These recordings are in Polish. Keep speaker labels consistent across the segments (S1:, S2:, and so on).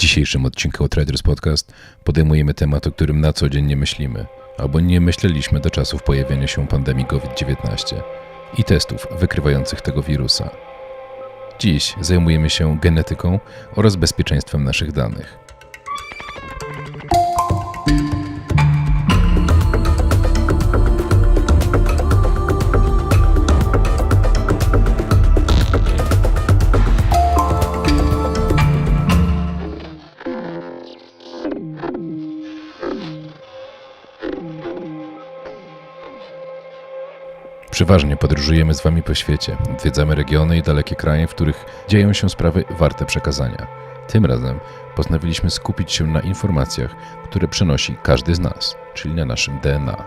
S1: dzisiejszym odcinku Traders Podcast podejmujemy temat, o którym na co dzień nie myślimy, albo nie myśleliśmy do czasów pojawienia się pandemii COVID-19 i testów wykrywających tego wirusa. Dziś zajmujemy się genetyką oraz bezpieczeństwem naszych danych. Przeważnie podróżujemy z Wami po świecie, odwiedzamy regiony i dalekie kraje, w których dzieją się sprawy warte przekazania. Tym razem postanowiliśmy skupić się na informacjach, które przenosi każdy z nas, czyli na naszym DNA.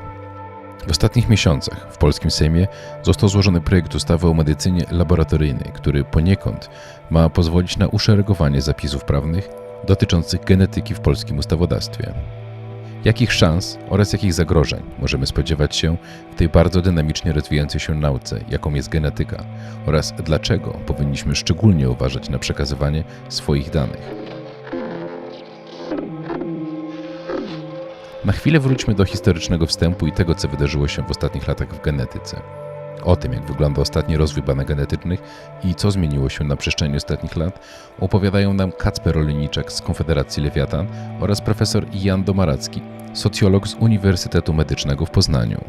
S1: W ostatnich miesiącach w polskim Sejmie został złożony projekt ustawy o medycynie laboratoryjnej, który poniekąd ma pozwolić na uszeregowanie zapisów prawnych dotyczących genetyki w polskim ustawodawstwie. Jakich szans oraz jakich zagrożeń możemy spodziewać się w tej bardzo dynamicznie rozwijającej się nauce, jaką jest genetyka, oraz dlaczego powinniśmy szczególnie uważać na przekazywanie swoich danych? Na chwilę wróćmy do historycznego wstępu i tego, co wydarzyło się w ostatnich latach w genetyce. O tym, jak wygląda ostatni rozwój badań genetycznych i co zmieniło się na przestrzeni ostatnich lat, opowiadają nam Kacper Olejniczak z Konfederacji Lewiatan oraz profesor Jan Domaracki, socjolog z Uniwersytetu Medycznego w Poznaniu.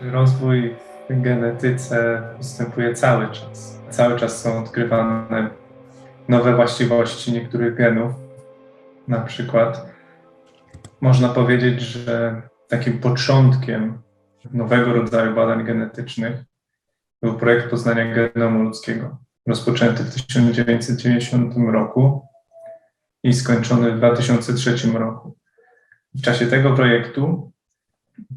S2: Rozwój w genetyce postępuje cały czas. Cały czas są odkrywane nowe właściwości niektórych genów. Na przykład można powiedzieć, że takim początkiem nowego rodzaju badań genetycznych był projekt poznania genomu ludzkiego, rozpoczęty w 1990 roku i skończony w 2003 roku. W czasie tego projektu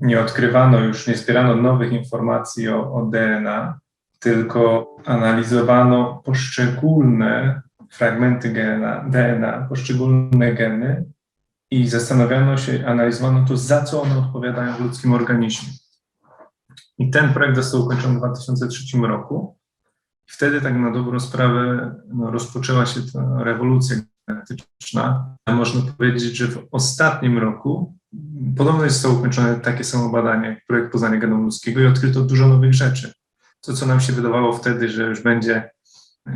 S2: nie odkrywano już, nie zbierano nowych informacji o, o DNA, tylko analizowano poszczególne fragmenty DNA, poszczególne geny i zastanawiano się, analizowano to, za co one odpowiadają w ludzkim organizmie. I ten projekt został ukończony w 2003 roku. Wtedy tak na dobrą sprawę no, rozpoczęła się ta rewolucja genetyczna. Można powiedzieć, że w ostatnim roku podobno zostało ukończone takie samo badanie, projekt poznania genomu ludzkiego i odkryto dużo nowych rzeczy. To, co nam się wydawało wtedy, że już będzie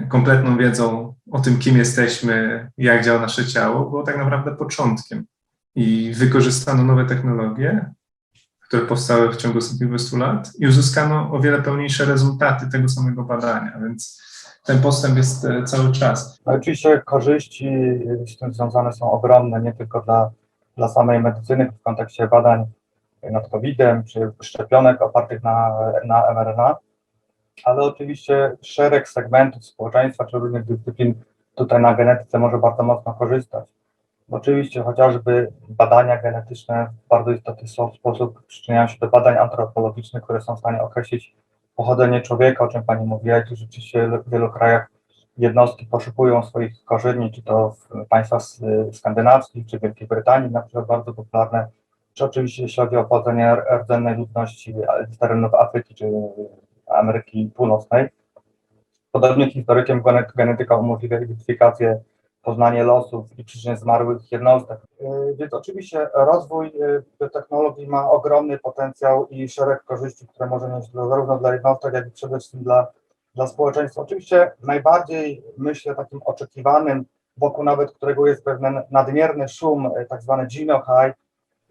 S2: kompletną wiedzą o tym, kim jesteśmy, jak działa nasze ciało, było tak naprawdę początkiem. I wykorzystano nowe technologie, które powstały w ciągu ostatnich 20 lat i uzyskano o wiele pełniejsze rezultaty tego samego badania, więc ten postęp jest e, cały czas.
S3: Oczywiście korzyści z tym związane są ogromne, nie tylko dla, dla samej medycyny w kontekście badań nad COVID-em czy szczepionek opartych na, na mRNA, ale oczywiście szereg segmentów społeczeństwa czy różnych dyscyplin tutaj na genetyce może bardzo mocno korzystać. Oczywiście chociażby badania genetyczne w bardzo istotny sposób przyczyniają się do badań antropologicznych, które są w stanie określić pochodzenie człowieka, o czym Pani mówiła, i tu rzeczywiście w wielu krajach jednostki poszukują swoich korzeni, czy to w państwach skandynawskich, czy Wielkiej Brytanii, na przykład bardzo popularne, czy oczywiście jeśli chodzi o pochodzenie rdzennej ludności z terenów Afryki, czy Ameryki Północnej. Podobnie historykiem genetyka umożliwia identyfikację poznanie losów i przyczyn zmarłych jednostek. Więc oczywiście rozwój biotechnologii ma ogromny potencjał i szereg korzyści, które może mieć zarówno dla jednostek, jak i przede wszystkim dla, dla społeczeństwa. Oczywiście najbardziej, myślę, takim oczekiwanym, wokół nawet którego jest pewien nadmierny szum, tak zwany genohigh,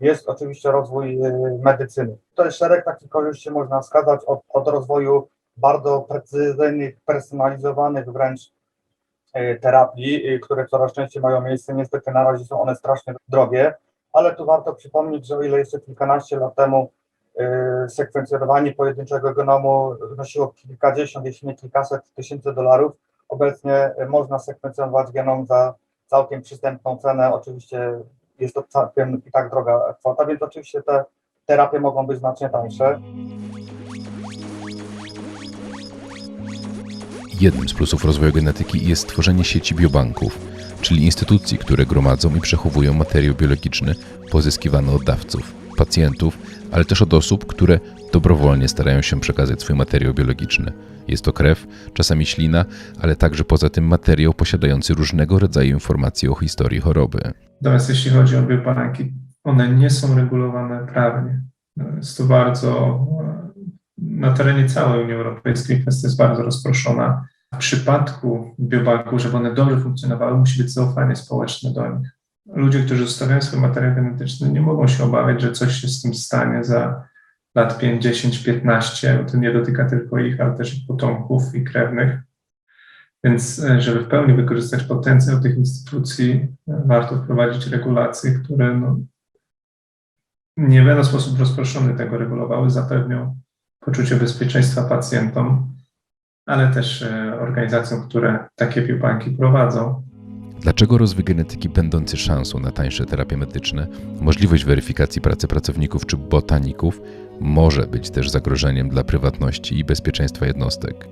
S3: jest oczywiście rozwój medycyny. Tutaj szereg takich korzyści można wskazać od, od rozwoju bardzo precyzyjnych, personalizowanych wręcz terapii, które coraz częściej mają miejsce. Niestety na razie są one strasznie drogie, ale tu warto przypomnieć, że o ile jeszcze kilkanaście lat temu sekwencjonowanie pojedynczego genomu wynosiło kilkadziesiąt, jeśli nie kilkaset tysięcy dolarów, obecnie można sekwencjonować genom za całkiem przystępną cenę. Oczywiście jest to całkiem i tak droga kwota, więc oczywiście te terapie mogą być znacznie tańsze.
S1: Jednym z plusów rozwoju genetyki jest tworzenie sieci biobanków, czyli instytucji, które gromadzą i przechowują materiał biologiczny pozyskiwany od dawców, pacjentów, ale też od osób, które dobrowolnie starają się przekazać swój materiał biologiczny. Jest to krew, czasami ślina, ale także poza tym materiał posiadający różnego rodzaju informacje o historii choroby.
S2: Natomiast jeśli chodzi o biobanki, one nie są regulowane prawnie. Jest to bardzo, na terenie całej Unii Europejskiej kwestia jest bardzo rozproszona. W przypadku biobanków, żeby one dobrze funkcjonowały, musi być zaufanie społeczne do nich. Ludzie, którzy zostawiają swój materiał genetyczny, nie mogą się obawiać, że coś się z tym stanie za lat 5, 10, 15. To nie dotyka tylko ich, ale też ich potomków i krewnych. Więc, e, żeby w pełni wykorzystać potencjał tych instytucji, e, warto wprowadzić regulacje, które no, nie będą w sposób rozproszony tego regulowały, zapewnią poczucie bezpieczeństwa pacjentom, ale też e, organizacjom, które takie biobanki prowadzą.
S1: Dlaczego rozwój genetyki będący szansą na tańsze terapie medyczne, możliwość weryfikacji pracy pracowników czy botaników może być też zagrożeniem dla prywatności i bezpieczeństwa jednostek?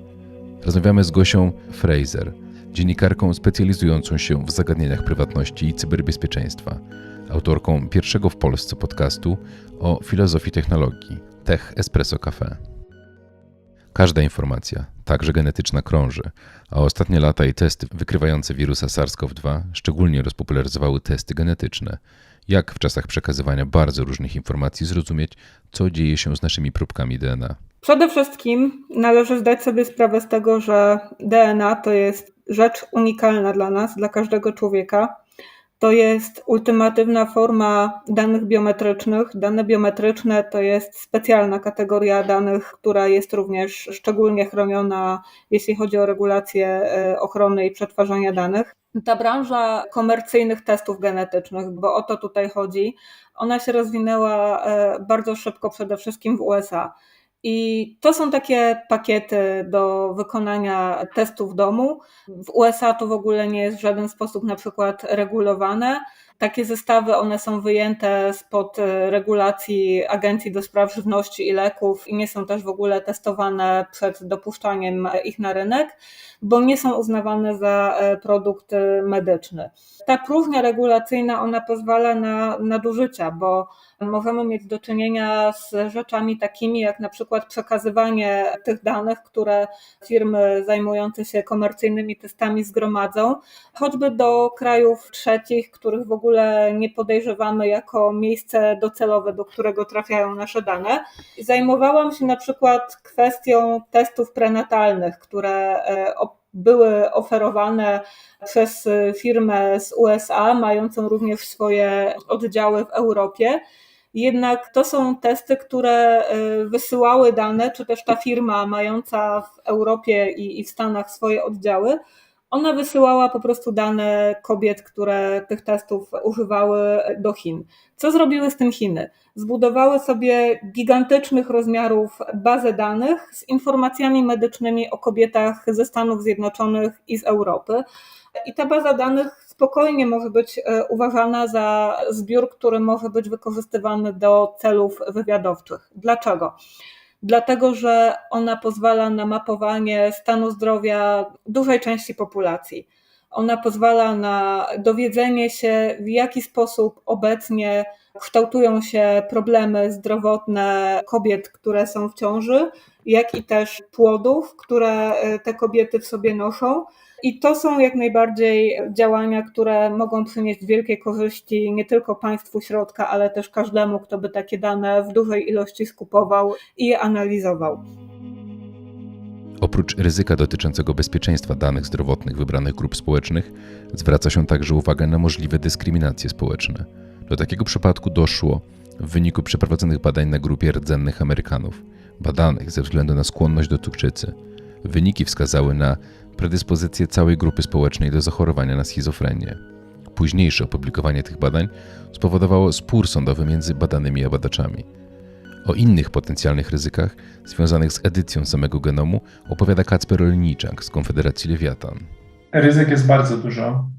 S1: Rozmawiamy z Gosią Fraser, dziennikarką specjalizującą się w zagadnieniach prywatności i cyberbezpieczeństwa, autorką pierwszego w Polsce podcastu o filozofii technologii Tech Espresso Cafe. Każda informacja, także genetyczna, krąży, a ostatnie lata i testy wykrywające wirusa SARS-CoV-2 szczególnie rozpopularyzowały testy genetyczne. Jak w czasach przekazywania bardzo różnych informacji zrozumieć, co dzieje się z naszymi próbkami DNA?
S4: Przede wszystkim należy zdać sobie sprawę z tego, że DNA to jest rzecz unikalna dla nas, dla każdego człowieka. To jest ultimatywna forma danych biometrycznych. Dane biometryczne to jest specjalna kategoria danych, która jest również szczególnie chroniona, jeśli chodzi o regulację e, ochrony i przetwarzania danych. Ta branża komercyjnych testów genetycznych, bo o to tutaj chodzi, ona się rozwinęła e, bardzo szybko, przede wszystkim w USA. I to są takie pakiety do wykonania testu w domu. W USA to w ogóle nie jest w żaden sposób na przykład regulowane. Takie zestawy, one są wyjęte spod regulacji Agencji do Spraw Żywności i Leków i nie są też w ogóle testowane przed dopuszczaniem ich na rynek, bo nie są uznawane za produkt medyczny. Ta próżnia regulacyjna, ona pozwala na nadużycia, bo możemy mieć do czynienia z rzeczami takimi jak na przykład przekazywanie tych danych, które firmy zajmujące się komercyjnymi testami zgromadzą, choćby do krajów trzecich, których w ogóle nie podejrzewamy jako miejsce docelowe, do którego trafiają nasze dane. Zajmowałam się na przykład kwestią testów prenatalnych, które e, były oferowane przez firmę z USA, mającą również swoje oddziały w Europie. Jednak to są testy, które y, wysyłały dane, czy też ta firma mająca w Europie i, w Stanach swoje oddziały, ona wysyłała po prostu dane kobiet, które tych testów używały do Chin. Co zrobiły z tym Chiny? Zbudowały sobie gigantycznych rozmiarów bazę danych z informacjami medycznymi o kobietach ze Stanów Zjednoczonych i z Europy. I ta baza danych spokojnie może być e, uważana za zbiór, który może być wykorzystywany do celów wywiadowczych. Dlaczego? Dlatego, że ona pozwala na mapowanie stanu zdrowia dużej części populacji. Ona pozwala na dowiedzenie się, w jaki sposób obecnie kształtują się problemy zdrowotne kobiet, które są w ciąży, jak i też płodów, które e, te kobiety w sobie noszą i to są jak najbardziej działania, które mogą przynieść wielkie korzyści nie tylko państwu środka, ale też każdemu, kto by takie dane w dużej ilości skupował i je analizował.
S1: Oprócz ryzyka dotyczącego bezpieczeństwa danych zdrowotnych wybranych grup społecznych, zwraca się także uwagę na możliwe dyskryminacje społeczne. Do takiego przypadku doszło w wyniku przeprowadzonych badań na grupie rdzennych Amerykanów, badanych ze względu na skłonność do cukrzycy. Wyniki wskazały na predyspozycję całej grupy społecznej do zachorowania na schizofrenię. Późniejsze opublikowanie tych badań spowodowało spór sądowy między badanymi a badaczami. O innych potencjalnych ryzykach związanych z edycją samego genomu opowiada Kacper Olniczak z Konfederacji Lewiatan.
S2: Ryzyk jest bardzo dużo.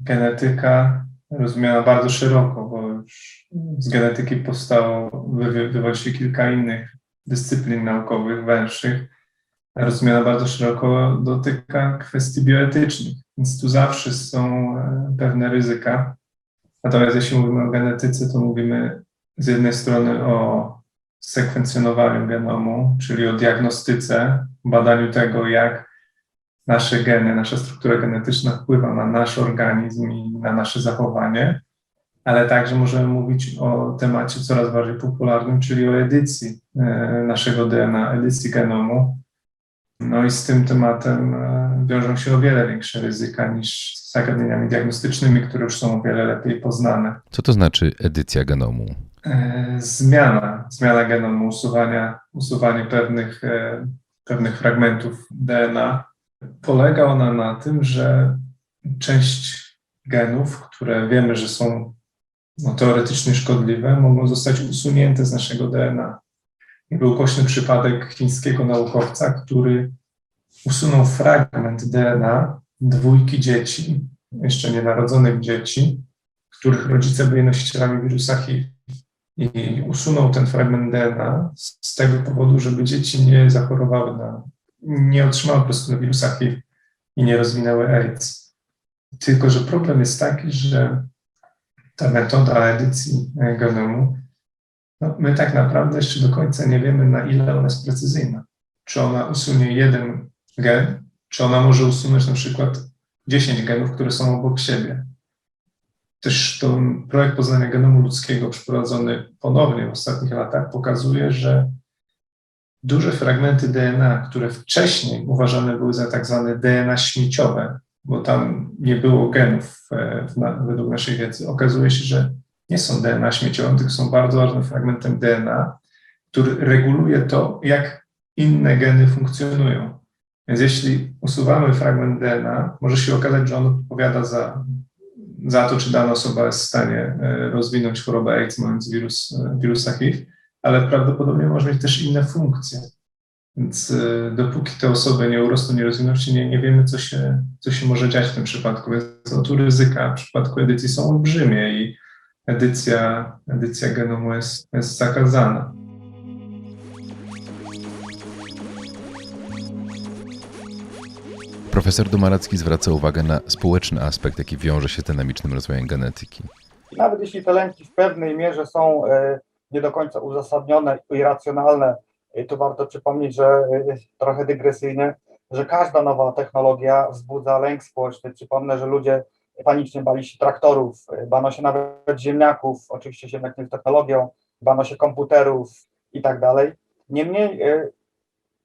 S2: Genetyka rozumiana bardzo szeroko, bo już z genetyki powstało, wywodzi się kilka innych dyscyplin naukowych, węższych rozumiana bardzo szeroko, dotyka kwestii bioetycznych, więc tu zawsze są e, pewne ryzyka. Natomiast jeśli mówimy o genetyce, to mówimy z jednej strony o sekwencjonowaniu genomu, czyli o diagnostyce, badaniu tego, jak nasze geny, nasza struktura genetyczna wpływa na nasz organizm i na nasze zachowanie, ale także możemy mówić o temacie coraz bardziej popularnym, czyli o edycji e, naszego DNA, edycji genomu. No i z tym tematem e, wiążą się o wiele większe ryzyka niż z zagadnieniami diagnostycznymi, które już są o wiele lepiej poznane.
S1: Co to znaczy edycja genomu?
S2: E, Zmiana, zmiana genomu, usuwania, usuwanie pewnych, e, pewnych fragmentów DNA. Polega ona na tym, że część genów, które wiemy, że są no, teoretycznie szkodliwe, mogą zostać usunięte z naszego DNA. Był głośny przypadek chińskiego naukowca, który usunął fragment DNA dwójki dzieci, jeszcze nienarodzonych dzieci, których rodzice byli nosicielami wirusa HIV. I usunął ten fragment DNA z tego powodu, żeby dzieci nie zachorowały na, nie otrzymały po prostu wirusa HIV i nie rozwinęły AIDS. Tylko, że problem jest taki, że ta metoda edycji genomu, no my tak naprawdę jeszcze do końca nie wiemy, na ile ona jest precyzyjna. Czy ona usunie jeden gen, czy ona może usunąć na przykład 10 genów, które są obok siebie. Też ten projekt poznania genomu ludzkiego przeprowadzony ponownie w ostatnich latach pokazuje, że duże fragmenty DNA, które wcześniej uważane były za tak zwane DNA śmieciowe, bo tam nie było genów e, na, według naszej wiedzy, okazuje się, że nie są DNA śmieciowym, tylko są bardzo ważnym fragmentem DNA, który reguluje to, jak inne geny funkcjonują. Więc jeśli usuwamy fragment DNA, może się okazać, że on odpowiada za, za to, czy dana osoba jest w stanie e, rozwinąć chorobę AIDS, mając wirus, e, wirusa HIV, ale prawdopodobnie może mieć też inne funkcje. Więc e, dopóki te osoby nie urosną, nie rozwiną się, nie, nie wiemy, co się, co się może dziać w tym przypadku. Więc tu ryzyka w przypadku edycji są olbrzymie i edycja, edycja genomu jest, jest zakazana.
S1: Profesor Domaracki zwraca uwagę na społeczny aspekt, jaki wiąże się z dynamicznym rozwojem genetyki.
S3: Nawet jeśli te lęki w pewnej mierze są e, nie do końca uzasadnione i racjonalne, e, to warto przypomnieć, że e, trochę dygresyjnie, że każda nowa technologia wzbudza lęk społeczny. Przypomnę, że ludzie panicznie bali się traktorów, e, bano się nawet ziemniaków, oczywiście ziemniak nie technologią, bano się komputerów i tak dalej. Niemniej e,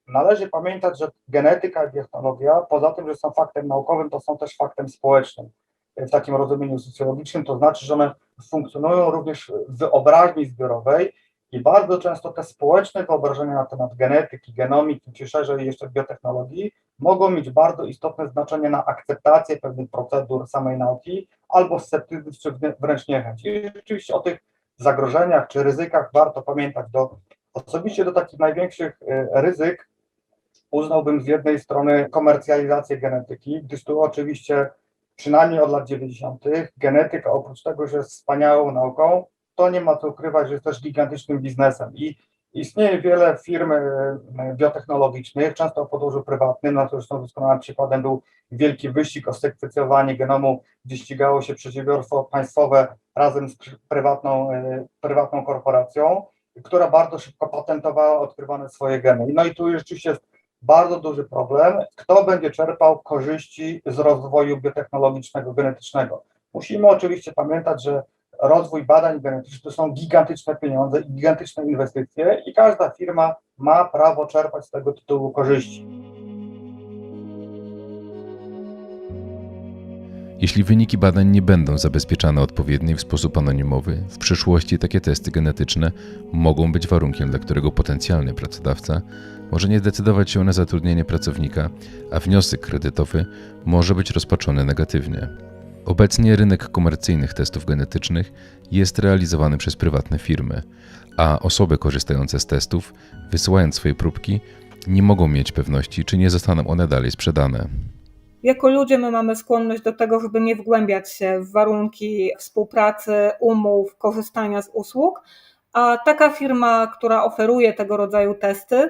S3: należy pamiętać, że genetyka i technologia, poza tym, że są faktem naukowym, to są też faktem społecznym w takim rozumieniu socjologicznym, to znaczy, że one funkcjonują również w wyobraźni zbiorowej i bardzo często te społeczne wyobrażenia na temat genetyki, genomiki, czy szerzej jeszcze biotechnologii mogą mieć bardzo istotne znaczenie na akceptację pewnych procedur samej nauki albo sceptycyzm, czy wręcz niechęć. I rzeczywiście o tych zagrożeniach czy ryzykach warto pamiętać. Do, osobiście do takich największych y, ryzyk uznałbym z jednej strony komercjalizację genetyki, gdyż tu oczywiście przynajmniej od lat 90. genetyka oprócz tego, że jest wspaniałą nauką, to nie ma co ukrywać, że jest też gigantycznym biznesem i istnieje wiele firm e, biotechnologicznych, często o podłożu prywatnym, no to zresztą doskonałym przykładem był wielki wyścig o sekwencjonowanie genomu, gdzie ścigało się przedsiębiorstwo państwowe razem z prywatną, e, prywatną korporacją, która bardzo szybko patentowała odkrywane swoje geny. No i tu rzeczywiście jest bardzo duży problem, kto będzie czerpał korzyści z rozwoju biotechnologicznego, genetycznego. Musimy oczywiście pamiętać, że rozwój badań genetycznych to są gigantyczne pieniądze i gigantyczne inwestycje i każda firma ma prawo czerpać z tego tytułu korzyści.
S1: Jeśli wyniki badań nie będą zabezpieczane odpowiednio w sposób anonimowy, w przyszłości takie testy genetyczne mogą być warunkiem, dla którego potencjalny pracodawca może nie decydować się na zatrudnienie pracownika, a wniosek kredytowy może być rozpatrzony negatywnie. Obecnie rynek komercyjnych testów genetycznych jest realizowany przez prywatne firmy, a osoby korzystające z testów, wysyłając swoje próbki, nie mogą mieć pewności, czy nie zostaną one dalej sprzedane.
S4: Jako ludzie my mamy skłonność do tego, żeby nie wgłębiać się w warunki współpracy, umów, korzystania z usług, a taka firma, która oferuje tego rodzaju testy,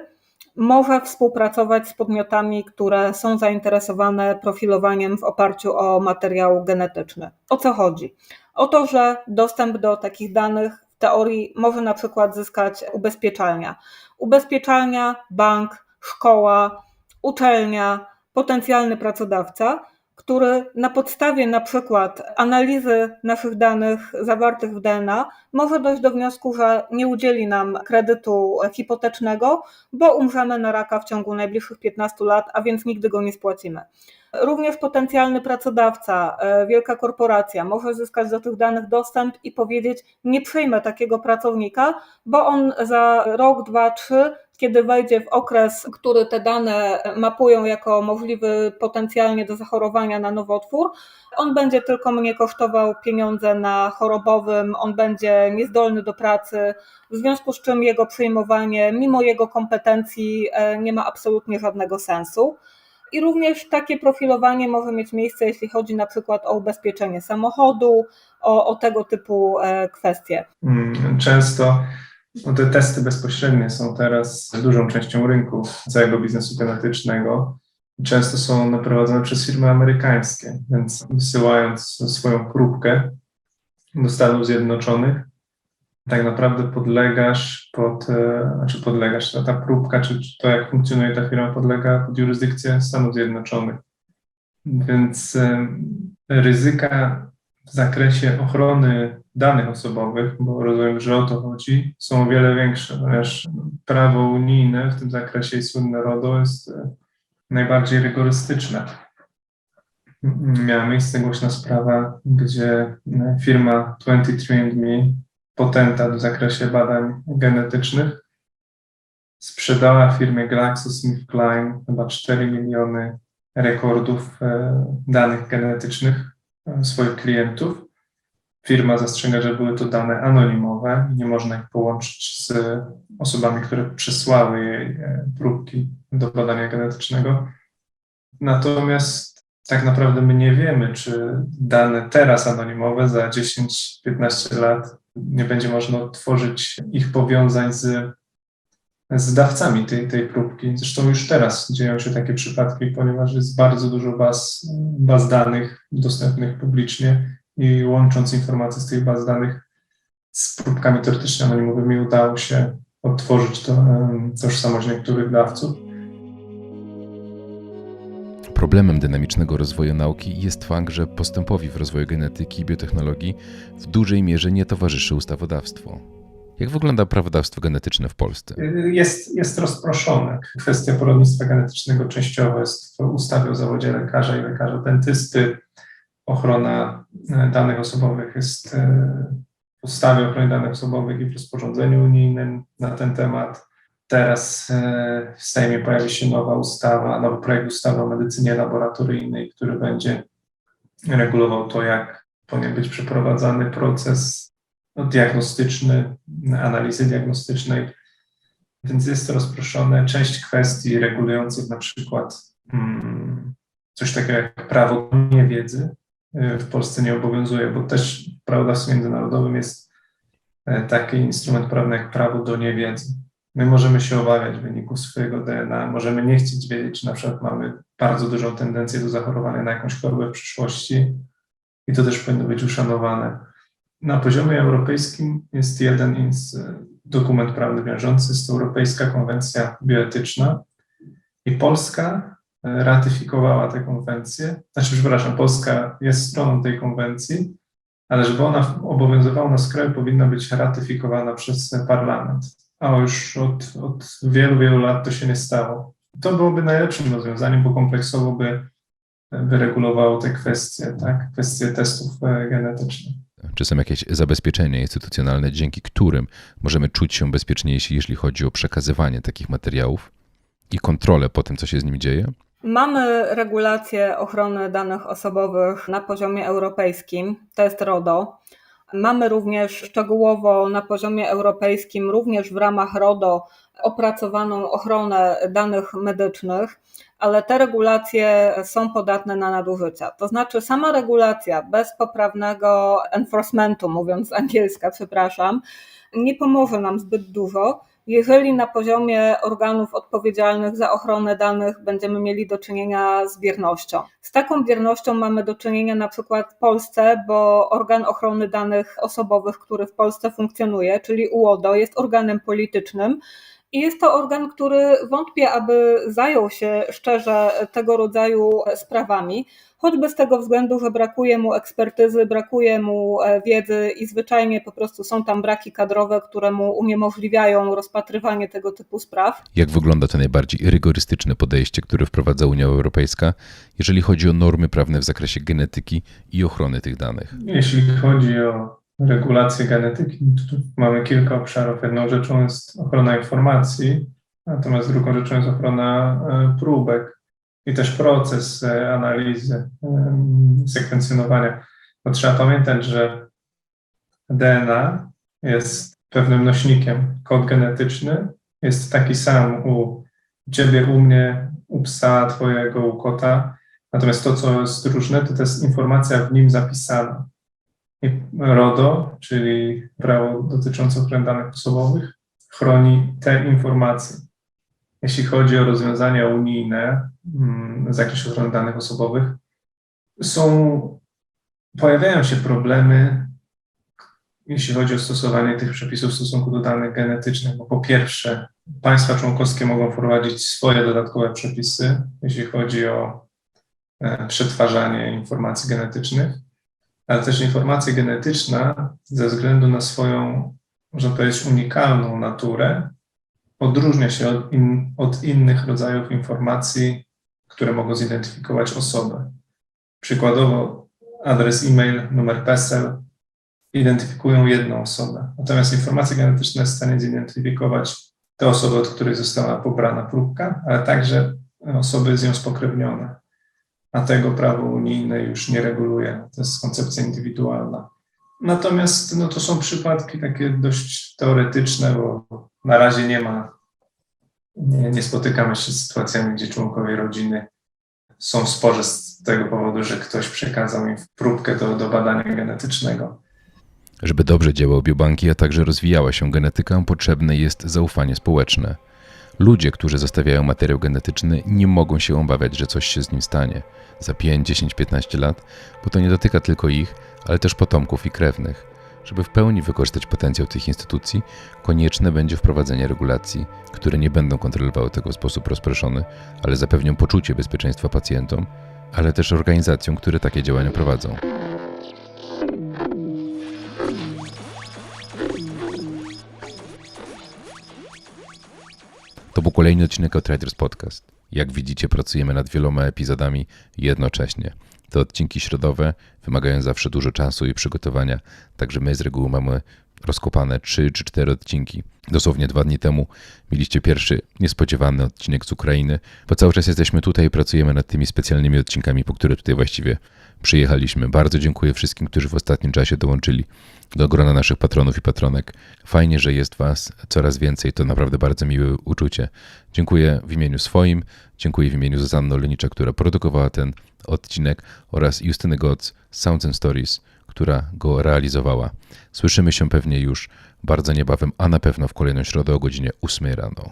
S4: może współpracować z podmiotami, które są zainteresowane profilowaniem w oparciu o materiał genetyczny. O co chodzi? O to, że dostęp do takich danych w teorii może na przykład zyskać ubezpieczalnia. Ubezpieczalnia, bank, szkoła, uczelnia, potencjalny pracodawca, który na podstawie na przykład analizy naszych danych zawartych w DNA może dojść do wniosku, że nie udzieli nam kredytu hipotecznego, bo umrzemy na raka w ciągu najbliższych 15 lat, a więc nigdy go nie spłacimy. Również potencjalny pracodawca, e, wielka korporacja może zyskać do tych danych dostęp i powiedzieć: Nie przyjmę takiego pracownika, bo on za rok, dwa, trzy, kiedy wejdzie w okres, który te dane mapują jako możliwy potencjalnie do zachorowania na nowotwór, on będzie tylko mnie kosztował pieniądze na chorobowym, on będzie niezdolny do pracy, w związku z czym jego przyjmowanie, mimo jego kompetencji, e, nie ma absolutnie żadnego sensu. I również takie profilowanie może mieć miejsce, jeśli chodzi na przykład o ubezpieczenie samochodu, o, o tego typu e, kwestie.
S2: Mm, Często no, te testy bezpośrednie są teraz dużą częścią rynku całego biznesu genetycznego. Często są naprowadzone przez firmy amerykańskie, więc wysyłając swoją próbkę do Stanów Zjednoczonych, tak naprawdę podlegasz pod, e, znaczy podlegasz, ta, ta próbka, czy, czy to jak funkcjonuje ta firma, podlega pod jurysdykcję Stanów Zjednoczonych. Więc e, ryzyka w zakresie ochrony danych osobowych, bo rozumiem, że o to chodzi, są o wiele większe, ponieważ prawo unijne w tym zakresie i słynne RODO jest e, najbardziej rygorystyczne. Miała miejsce głośna sprawa, gdzie e, firma 23andMe, potentat w zakresie badań genetycznych, sprzedała firmie GlaxoSmithKline chyba 4 miliony rekordów e, danych genetycznych swoich klientów. Firma zastrzega, że były to dane anonimowe i nie można ich połączyć z osobami, które przysłały jej e, próbki do badania genetycznego. Natomiast tak naprawdę my nie wiemy, czy dane teraz anonimowe za 10-15 lat nie będzie można odtworzyć ich powiązań z, z dawcami tej, tej próbki. Zresztą już teraz dzieją się takie przypadki, ponieważ jest bardzo dużo baz, baz danych dostępnych publicznie i łącząc informacje z tych baz danych z próbkami teoretycznie anonimowymi udało się odtworzyć to, tożsamość niektórych dawców.
S1: Problemem dynamicznego rozwoju nauki jest fakt, że postępowi w rozwoju genetyki i biotechnologii w dużej mierze nie towarzyszy ustawodawstwo. Jak wygląda prawodawstwo genetyczne w Polsce?
S2: Jest, jest rozproszone. Kwestia porodnictwa genetycznego częściowo jest w ustawie o zawodzie lekarza i lekarza dentysty. Ochrona e, danych osobowych jest e, w ustawie o ochronie danych osobowych i w rozporządzeniu unijnym na ten temat. Teraz e, w Sejmie pojawi się nowa ustawa, nowy projekt ustawy o medycynie laboratoryjnej, który będzie regulował to, jak powinien być przeprowadzany proces no, diagnostyczny, analizy diagnostycznej. Więc jest to rozproszone. Część kwestii regulujących na przykład mm, coś takiego jak prawo niewiedzy w Polsce nie obowiązuje, bo też w prawodawstwie międzynarodowym jest e, taki instrument prawny jak prawo do niewiedzy. My możemy się obawiać wyników swojego DNA, możemy nie chcieć wiedzieć, czy na przykład mamy bardzo dużą tendencję do zachorowania na jakąś chorobę w przyszłości i to też powinno być uszanowane. Na poziomie europejskim jest jeden ins- dokument prawny wiążący, jest to Europejska Konwencja Bioetyczna i Polska e, ratyfikowała tę konwencję, znaczy przepraszam, Polska jest stroną tej konwencji, ale żeby ona obowiązywała nas w kraju, powinna być ratyfikowana przez parlament, a już od, od wielu, wielu lat to się nie stało. To byłoby najlepszym rozwiązaniem, bo kompleksowo by wyregulowało te kwestie, tak, kwestie testów e, genetycznych.
S1: Czy są jakieś zabezpieczenia instytucjonalne, dzięki którym możemy czuć się bezpieczniejsi, jeśli chodzi o przekazywanie takich materiałów i kontrolę po tym, co się z nimi dzieje?
S4: Mamy regulację ochrony danych osobowych na poziomie europejskim, to jest RODO. Mamy również szczegółowo na poziomie europejskim, również w ramach RODO, opracowaną ochronę danych medycznych, ale te regulacje są podatne na nadużycia. To znaczy, sama regulacja bez poprawnego enforcementu, mówiąc z angielska, przepraszam, nie pomoże nam zbyt dużo, jeżeli na poziomie organów odpowiedzialnych za ochronę danych będziemy mieli do czynienia z biernością. Z taką biernością mamy do czynienia na przykład w Polsce, bo organ ochrony danych osobowych, który w Polsce funkcjonuje, czyli UODO, jest organem politycznym. I jest to organ, który wątpię, aby zajął się szczerze tego rodzaju sprawami, choćby z tego względu, że brakuje mu ekspertyzy, brakuje mu e, wiedzy i zwyczajnie po prostu są tam braki kadrowe, które mu uniemożliwiają rozpatrywanie tego typu spraw.
S1: Jak wygląda to najbardziej rygorystyczne podejście, które wprowadza Unia Europejska, jeżeli chodzi o normy prawne w zakresie genetyki i ochrony tych danych?
S2: Jeśli chodzi o regulację genetyki, mamy kilka obszarów. Jedną rzeczą jest ochrona informacji, natomiast drugą rzeczą jest ochrona e, próbek i też proces e, analizy, sekwencjonowania. Bo trzeba pamiętać, że DNA jest pewnym nośnikiem. Kod genetyczny jest taki sam u ciebie, u mnie, u psa, twojego, u kota. Natomiast to, co jest różne, to to jest informacja w nim zapisana. RODO, czyli prawo dotyczące ochrony danych osobowych, chroni te informacje. Jeśli chodzi o rozwiązania unijne mm, w zakresie ochrony danych osobowych, są, pojawiają się problemy, jeśli chodzi o stosowanie tych przepisów w stosunku do danych genetycznych, bo po pierwsze, państwa członkowskie mogą wprowadzić swoje dodatkowe przepisy, jeśli chodzi o e, przetwarzanie informacji genetycznych, ale też informacja genetyczna ze względu na swoją, można powiedzieć, unikalną naturę, odróżnia się od, in, od innych rodzajów informacji, które mogą zidentyfikować osobę. Przykładowo adres e-mail, numer PESEL identyfikują jedną osobę, natomiast informacja genetyczna jest w stanie zidentyfikować te osoby, od których została pobrana próbka, ale także osoby z nią spokrewnione a tego prawo unijne już nie reguluje. To jest koncepcja indywidualna. Natomiast no, to są przypadki takie dość teoretyczne, bo na razie nie ma, nie, nie spotykamy się z sytuacjami, gdzie członkowie rodziny są w sporze z tego powodu, że ktoś przekazał im próbkę do, do badania genetycznego.
S1: Żeby dobrze działały biobanki, a także rozwijała się genetyka, potrzebne jest zaufanie społeczne. Ludzie, którzy zostawiają materiał genetyczny, nie mogą się obawiać, że coś się z nim stanie za 5, 10, 15 lat, bo to nie dotyka tylko ich, ale też potomków i krewnych. Żeby w pełni wykorzystać potencjał tych instytucji, konieczne będzie wprowadzenie regulacji, które nie będą kontrolowały tego w sposób rozproszony, ale zapewnią poczucie bezpieczeństwa pacjentom, ale też organizacjom, które takie działania prowadzą. To był kolejny odcinek Outriders Podcast. Jak widzicie, pracujemy nad wieloma epizodami jednocześnie. Te odcinki środowe wymagają zawsze dużo czasu i przygotowania, także my z reguły mamy rozkopane 3 czy 4 odcinki. Dosłownie dwa dni temu mieliście pierwszy niespodziewany odcinek z Ukrainy, bo cały czas jesteśmy tutaj i pracujemy nad tymi specjalnymi odcinkami, po które tutaj właściwie przyjechaliśmy. Bardzo dziękuję wszystkim, którzy w ostatnim czasie dołączyli do grona naszych patronów i patronek. Fajnie, że jest Was coraz więcej, to naprawdę bardzo miłe uczucie. Dziękuję w imieniu swoim, dziękuję w imieniu Zuzanny Olenicza, która produkowała ten odcinek oraz Justyny Goc Sounds and Stories, która go realizowała. Słyszymy się pewnie już bardzo niebawem, a na pewno w kolejną środę o godzinie 8 rano.